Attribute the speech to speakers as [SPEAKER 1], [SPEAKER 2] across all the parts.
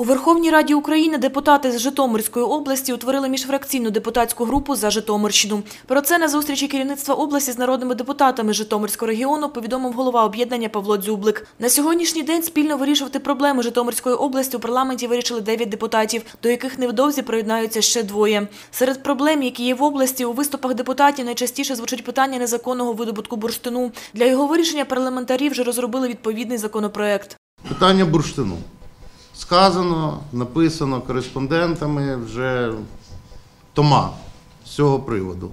[SPEAKER 1] У Верховній Раді України депутати з Житомирської області утворили міжфракційну депутатську групу за Житомирщину. Про це на зустрічі керівництва області з народними депутатами Житомирського регіону повідомив голова об'єднання Павло Дзюблик. На сьогоднішній день спільно вирішувати проблеми Житомирської області у парламенті вирішили 9 депутатів, до яких невдовзі приєднаються ще двоє. Серед проблем, які є в області, у виступах депутатів найчастіше звучить питання незаконного видобутку бурштину. Для його вирішення парламентарі вже розробили відповідний законопроект.
[SPEAKER 2] Питання бурштину. Сказано, написано кореспондентами вже тома з цього приводу.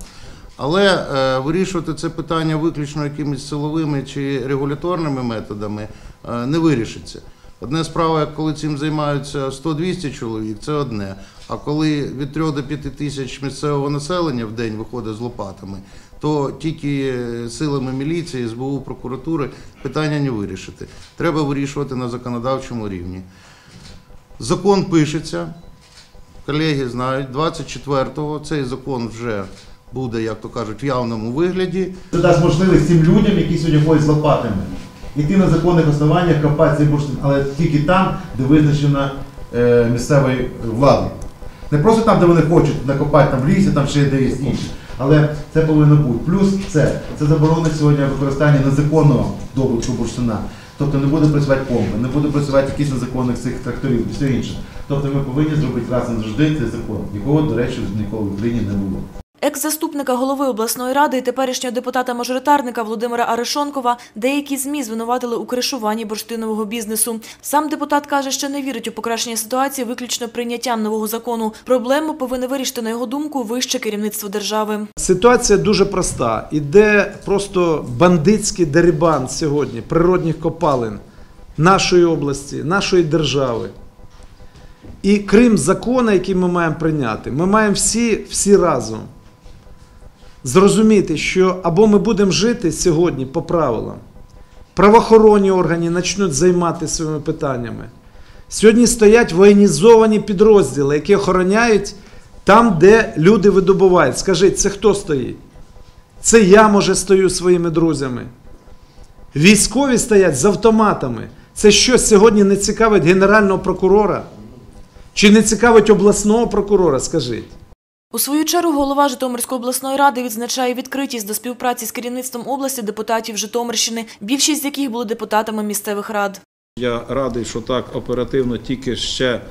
[SPEAKER 2] Але е, вирішувати це питання виключно якимись силовими чи регуляторними методами е, не вирішиться. Одне справа, коли цим займаються 100-200 чоловік, це одне. А коли від 3 до 5 тисяч місцевого населення в день виходить з лопатами, то тільки силами міліції, СБУ, прокуратури питання не вирішити. Треба вирішувати на законодавчому рівні. Закон пишеться, колеги знають, 24-го цей закон вже буде, як то кажуть, в явному вигляді.
[SPEAKER 3] Це дасть можливість цим людям, які сьогодні ходять з лопатами, йти на законних основаннях, копати цей бурштин, але тільки там, де визначено е, місцевою владою. Не просто там, де вони хочуть накопати там в лісі, там ще де є інше. Але це повинно бути. Плюс це, це заборонено сьогодні використання незаконного добутку бурштина. Тобто не буде працювати помпи, не буде працювати якісь незаконних цих тракторів і все інше. Тобто ми повинні зробити раз і завжди цей закон. Якого, до речі, ніколи в Україні не було.
[SPEAKER 1] Екс-заступника голови обласної ради і теперішнього депутата-мажоритарника Володимира Арешонкова деякі ЗМІ звинуватили у кришуванні бурштинового бізнесу. Сам депутат каже, що не вірить у покращення ситуації виключно прийняттям нового закону. Проблему повинне вирішити, на його думку, вище керівництво держави.
[SPEAKER 4] Ситуація дуже проста. Іде просто бандитський дерибан сьогодні природних копалин нашої області, нашої держави. І крім закону, який ми маємо прийняти, ми маємо всі, всі разом зрозуміти, що або ми будемо жити сьогодні по правилам, правоохоронні органи почнуть займатися своїми питаннями. Сьогодні стоять воєнізовані підрозділи, які охороняють там, де люди видобувають. Скажіть, це хто стоїть? Це я, може, стою своїми друзями. Військові стоять з автоматами. Це що сьогодні не цікавить Генерального прокурора? Чи не цікавить обласного прокурора, скажіть?
[SPEAKER 1] У свою чергу голова Житомирської обласної ради відзначає відкритість до співпраці з керівництвом області депутатів Житомирщини, більшість з яких були депутатами місцевих рад.
[SPEAKER 5] Я радий, що так оперативно тільки ще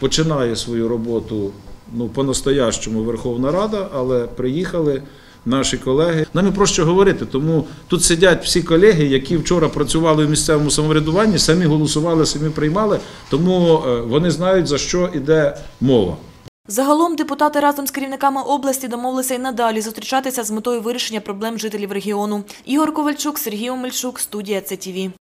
[SPEAKER 5] починає свою роботу ну, по-настоящому Верховна Рада, але приїхали наші колеги. Нам і про що говорити, тому тут сидять всі колеги, які вчора працювали в місцевому самоврядуванні, самі голосували, самі приймали, тому е, вони знають, за що йде мова.
[SPEAKER 1] Загалом депутати разом з керівниками області домовилися й надалі зустрічатися з метою вирішення проблем жителів регіону. Ігор Ковальчук, Сергій Омельчук, студія ЦТВ.